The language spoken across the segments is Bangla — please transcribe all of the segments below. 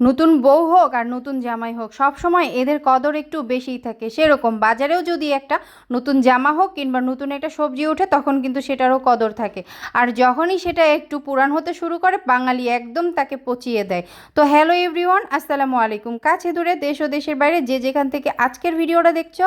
নতুন বউ হোক আর নতুন জামাই হোক, সব সময় এদের কদর একটু বেশিই থাকে। সেরকম বাজারেও যদি একটা নতুন জামা হোক কিংবা নতুন একটা সবজি ওঠে, তখন কিন্তু সেটারও কদর থাকে। আর যখনই সেটা একটু পুরান হতে শুরু করে, বাঙালি একদম তাকে পচিয়ে দেয়। তো হ্যালো এভরিওয়ান, আসসালামু আলাইকুম। কাছে দূরে, দেশ ও দেশের বাইরে যে যেখান থেকে আজকের ভিডিওটা দেখছ,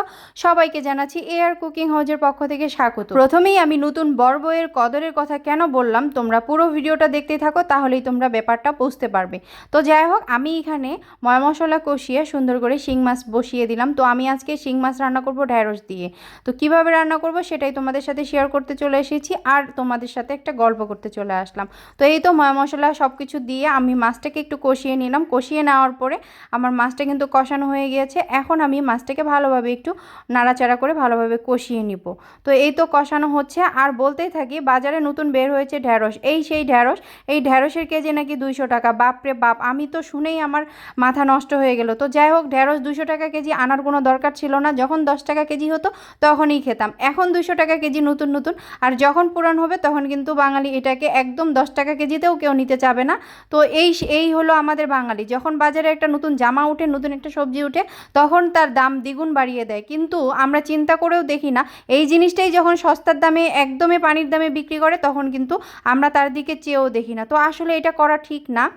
সবাইকে জানাচ্ছি এয়ার কুকিং হাউজের পক্ষ থেকে স্বাগত। প্রথমেই আমি নতুন বর বউয়ের কদরের কথা কেন বললাম, তোমরা পুরো ভিডিওটা দেখতে থাকো, তাহলেই তোমরা ব্যাপারটা বুঝতে পারবে। তো যাই হোক আমি এখানে ময় মশলা কষিয়ে সুন্দর করে শিং মাছ বসিয়ে দিলাম। তো আমি আজকে শিং মাছ রান্না করব ঢ্যাঁড়স দিয়ে। তো কীভাবে রান্না করব সেটাই তোমাদের সাথে শেয়ার করতে চলে এসেছি আর তোমাদের সাথে একটা গল্প করতে চলে আসলাম। তো এই তো ময় মশলা সব কিছু দিয়ে আমি মাছটাকে একটু কষিয়ে নিলাম। কষিয়ে নেওয়ার পরে আমার মাছটা কিন্তু কষানো হয়ে গিয়েছে। এখন আমি মাছটাকে ভালোভাবে একটু নাড়াচাড়া করে ভালোভাবে কষিয়ে নিব। তো এই তো কষানো হচ্ছে। আর বলতেই থাকি, বাজারে নতুন বের হয়েছে ঢ্যাঁড়স এই সেই ঢ্যাঁড়স এই ঢ্যাঁড়সের কেজি নাকি দুইশো টাকা। বাপরে বাপ, আমি তো শুনেই আমার মাথা নষ্ট হয়ে গেল। তো যাই হোক ঢ্যাঁড়স দুশো টাকা কেজি আনার কোনো দরকার ছিল না। যখন দশ টাকা কেজি হতো, তখনই খেতাম। এখন দুশো টাকা কেজি নতুন নতুন। আর যখন পুরান হবে, তখন কিন্তু বাঙালি এটাকে একদম দশ টাকা কেজিতেও কেউ নিতে চাবে না। তো এই এই হলো আমাদের বাঙালি। যখন বাজারে একটা নতুন জামা উঠে, নতুন একটা সবজি উঠে, তখন তার দাম দ্বিগুণ বাড়িয়ে দেয়। কিন্তু আমরা চিন্তা করেও দেখি না। এই জিনিসটাই যখন সস্তার দামে একদমই পানির দামে বিক্রি করে, তখন কিন্তু আমরা তার দিকে চেয়েও দেখি না। তো আসলে এটা করা ঠিক না।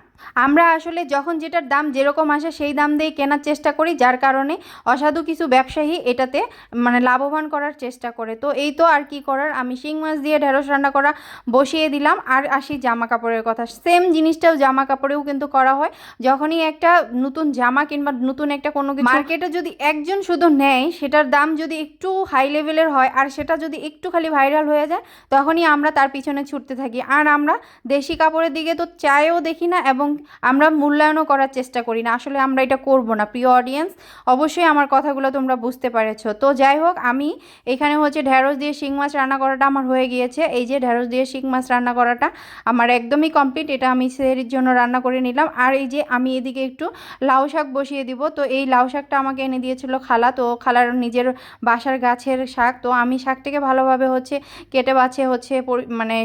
আমরা আসলে যখন যেটার দাম যেরকম আসে সেই দাম দিয়ে কেনার চেষ্টা করি, যার কারণে অসাধু কিছু ব্যবসায়ী এটাতে মানে লাভবান করার চেষ্টা করে। তো এই তো আর কি করার? আমি শিং মাছ দিয়ে ঢেঁড়স রান্না করা বসিয়ে দিলাম আর আসি জামা কাপড়ের কথা। সেম জিনিসটাও জামা কাপড়েও কিন্তু করা হয়। যখনই একটা নতুন জামা কিংবা নতুন একটা কোনো কিছু মার্কেটে যদি একজন শুধু নেয়, সেটার দাম যদি একটু হাই লেভেলের হয় আর সেটা যদি একটু খালি ভাইরাল হয়ে যায়, তখনই আমরা তার পিছনে ছুটতে থাকি। আর আমরা দেশি কাপড়ের দিকে তো চাইও দেখি না এবং আমরা মূল্যায়নও করার চেষ্টা করি না। আসলে আমরা এটা করব না। প্রিয় অডিয়েন্স অবশ্যই আমার কথাগুলো তোমরা বুঝতে পেরেছ। তো যাই হোক, আমি এখানে হচ্ছে ঢ্যাঁড়স দিয়ে শিং মাছ রান্না করাটা আমার হয়ে গিয়েছে। এই যে ঢ্যাঁড়স দিয়ে শিং মাছ রান্না করাটা আমার একদমই কমপ্লিট এটা আমি সেহরির জন্য রান্না করে নিলাম। আর এই যে আমি এদিকে একটু লাউ শাক বসিয়ে দিব। তো এই লাউ শাকটা আমাকে এনে দিয়েছিল খালা। তো খালার নিজের বাসার গাছের শাক। তো আমি শাকটাকে ভালোভাবে হচ্ছে কেটে বাছে হচ্ছে মানে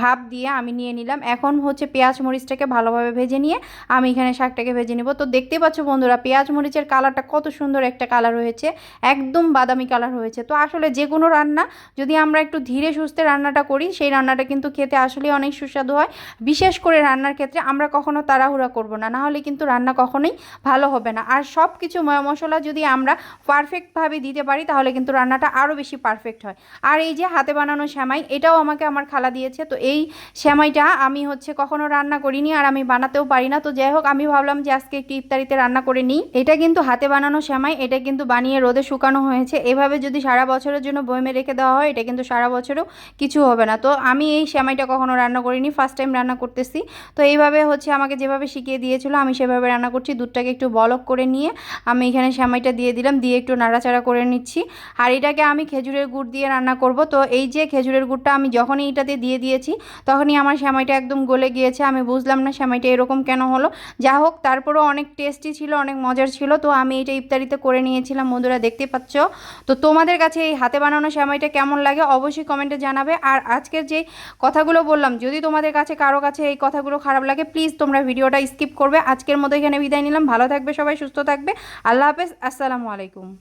ভাপ দিয়ে আমি নিয়ে নিলাম। এখন হচ্ছে পেঁয়াজ মরিচটাকে ভালোভাবে ভেজে নিয়ে আমি এখানে শাকটাকে ভেজে নিব। তো দেখতে পাচ্ছ বন্ধুরা, পেঁয়াজ মরিচের কালারটা কত সুন্দর একটা কালার হয়েছে, একদম বাদামি কালার হয়েছে। তো আসলে যে কোনো রান্না, যদি আমরা একটু ধীরে সুস্থে রান্নাটা করি, সেই রান্নাটা কিন্তু খেতে আসলে অনেক সুস্বাদু হয়। বিশেষ করে রান্নার ক্ষেত্রে আমরা কখনো তাড়াহুড়া করব না নাহলে কিন্তু রান্না কখনোই ভালো হবে না। আর সব কিছু মশলা যদি আমরা পারফেক্টভাবে দিতে পারি, তাহলে কিন্তু রান্নাটা আরও বেশি পারফেক্ট হয়। আর এই যে হাতে বানানো শ্যামাই এটাও আমাকে আমার খালা দিয়েছে। তো এই শ্যামাইটা আমি হচ্ছে কখনো রান্না করিনি, আর আমি বানাতেও পারি না। তো যাই হোক, আমি ভাবলাম যে আজকে একটু ইফতারিতে রান্না করে নিই। এটা কিন্তু হাতে বানানো শ্যামাই এটা কিন্তু বানিয়ে রোদে শুকানো হয়েছে। এভাবে যদি সারা বছরের জন্য বয়মে রেখে দেওয়া হয়, এটা কিন্তু সারা বছরও কিছু হবে না। তো আমি এই শ্যামাইটা কখনো রান্না করিনি ফার্স্ট টাইম রান্না করতেছি। তো এইভাবে হচ্ছে আমাকে যেভাবে শিখিয়ে দিয়েছিল, আমি সেভাবে রান্না করছি। দুধটাকে একটু বলক করে নিয়ে আমি এখানে শ্যামাইটা দিয়ে দিলাম, দিয়ে একটু নাড়াচাড়া করে নিচ্ছি। আর এটাকে আমি খেজুরের গুড় দিয়ে রান্না করব। তো এই যে খেজুরের গুড়টা আমি যখনই এটাতে দিয়ে দিয়েছি, তখনই আমার শ্যামাইটা একদম গলে গিয়েছে। আমি বুঝলাম না শ্যামাইটা এরকম কেন হলো? যা হোক, তারপরেও অনেক টেস্টি ছিল, অনেক মজার ছিল। তো আমি এটা ইফতারিতে করে নিয়েছিলাম, বন্ধুরা দেখতে পাচ্ছ। তো তোমাদের কাছে এই হাতে বানানো শ্যামাইটা কেমন লাগে অবশ্যই কমেন্টে জানাবে। আর আজকের যে কথাগুলো বললাম, যদি তোমাদের কাছে, কারও কাছে এই কথাগুলো খারাপ লাগে প্লিজ তোমরা ভিডিওটা স্কিপ করবে। আজকের মতো এখানে বিদায় নিলাম। ভালো থাকবে সবাই, সুস্থ থাকবে। আল্লাহ হাফেজ। আসসালামু আলাইকুম।